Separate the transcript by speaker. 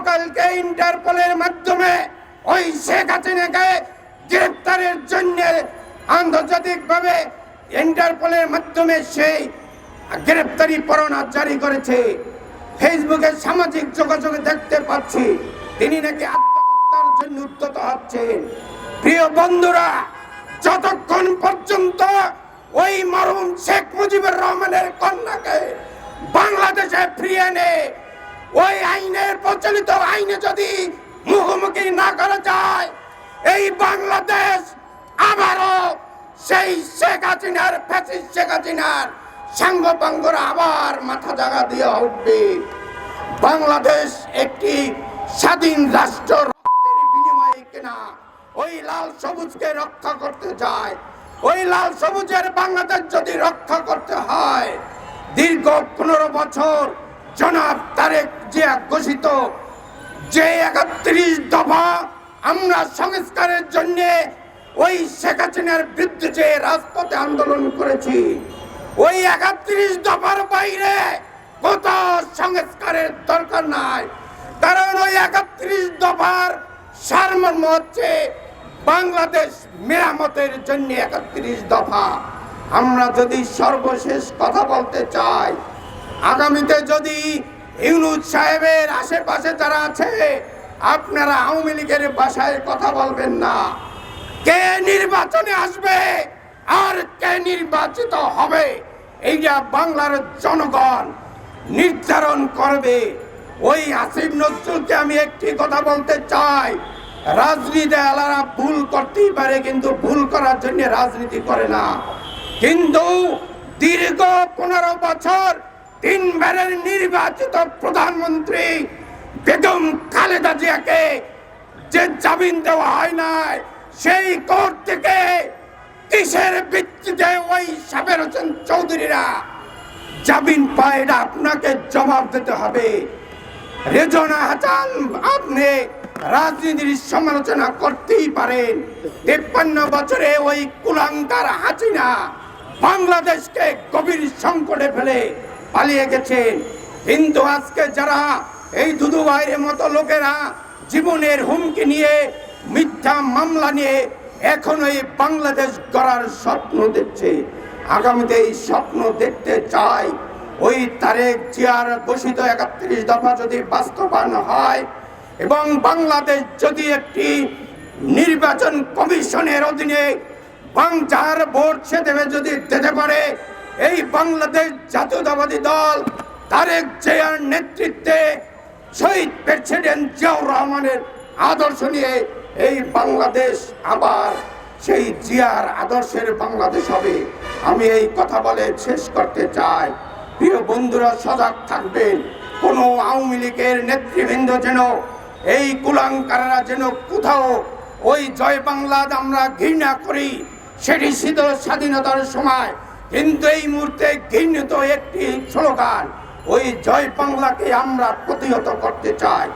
Speaker 1: গতকালকে ইন্টারপোলের মাধ্যমে ওই শেখ হাসিনাকে গ্রেপ্তারের জন্য আন্তর্জাতিকভাবে ইন্টারপোলের মাধ্যমে সেই গ্রেপ্তারি পরোয়ানা জারি করেছে। ফেসবুকে সামাজিক যোগাযোগে দেখতে পাচ্ছি, তিনি নাকি আত্মহত্যার জন্য উদ্যত হচ্ছেন। প্রিয় বন্ধুরা, যতক্ষণ পর্যন্ত ওই মরহুম শেখ মুজিবুর রহমানের কন্যাকে বাংলাদেশে ফিরিয়ে এনে ওই আইনের প্রচলিত আইনে যদি মুখোমুখি না করা যায়, এই বাংলাদেশ আবারও সেই শেখ হাসিনার, ফ্যাসিস্ট শেখ হাসিনার সাঙ্গপাঙ্গরা আবার মাথা জাগা দিয়ে উঠবে। বাংলাদেশ একটি স্বাধীন রাষ্ট্র, রক্তের বিনিময়ে কেনা ওই লাল সবুজকে রক্ষা করতে চায়, ওই লাল সবুজের বাংলাদেশ যদি রক্ষা করতে হয়, দীর্ঘ পনেরো বছর জনাব তারেক জিয়া ঘোষিত যে একত্রিশ দফা আমরা সংস্কারের জন্য ওই শেখ হাসিনার বিরুদ্ধে যে রাজপথে আন্দোলন করেছি, ওই একত্রিশ দফার বাইরে কত সংস্কারের দরকার নাই। কারণ ওই একত্রিশ দফার সারমর্ম হচ্ছে বাংলাদেশ মেরামতের জন্য একত্রিশ দফা। আমরা যদি সর্বশেষ কথা বলতে চাই, আগামীতে যদি ইউনুস সাহেবের আশেপাশে যারা আছে, আপনারা আওয়ামী লীগের বাসায় কথা বলবেন না। কে নির্বাচনে আসবে আর কে নির্বাচিত হবে, এইটা বাংলার জনগণ নির্ধারণ করবে। ওই আসিফ নজরুলকে আমি একটি কথা বলতে চাই রাজনীতি আলারা ভুল করতেই পারে, কিন্তু ভুল করার জন্য রাজনীতি করে না। কিন্তু দীর্ঘ পনেরো বছর তিনবারের নির্বাচিত প্রধানমন্ত্রী বেগম খালেদা জিয়াকে যে জামিন দেওয়া হয় নাই, সেই কোর্ট থেকে কিসের ভিত্তিতে ওই সাবের হোসেন চৌধুরীরা জামিন পায় আপনাকে জবাব দিতে হবে। রেজনা হাসান, আপনি রাজনীতির সমালোচনা করতেই পারেন। তেপ্পান্ন বছরে ওই কুলাঙ্কার হাসিনা বাংলাদেশকে গভীর সংকটে ফেলে। পালিয়ে গেছেন কিন্তু আজকে যারা এই দুদু ভাইয়ের মতো লোকেরা জীবনের হুমকি নিয়ে, মিথ্যা মামলা নিয়ে এখন এই বাংলাদেশ গড়ার স্বপ্ন দেখছে, আগামীতে এই স্বপ্ন দেখতে চাই। ওই তারেক জিয়ার ঘোষিত একত্রিশ দফা যদি বাস্তবায়ন হয় এবং বাংলাদেশ যদি একটি নির্বাচন কমিশনের অধীনে বাংচার ভোট সে দেবে যদি দিতে পারে এই বাংলাদেশ জাতীয়তাবাদী দল তারেক জিয়ার নেতৃত্বে শহীদ প্রেসিডেন্ট জিয়াউর রহমানের আদর্শ নিয়ে এই বাংলাদেশ আবার সেই জিয়ার আদর্শের বাংলাদেশ হবে। আমি এই কথা বলে শেষ করতে চাই। প্রিয় বন্ধুরা, সজাগ থাকবেন। কোনো আওয়ামী লীগের নেতৃবৃন্দ যেন এই কুলাঙ্কাররা যেন কোথাও ওই জয় বাংলা আমরা ঘৃণা করি, সেটি শীতল স্বাধীনতার সময়। কিন্তু এই মুহূর্তে ঘৃণিত একটি স্লোগান ওই জয় বাংলাকে আমরা প্রতিহত করতে চাই।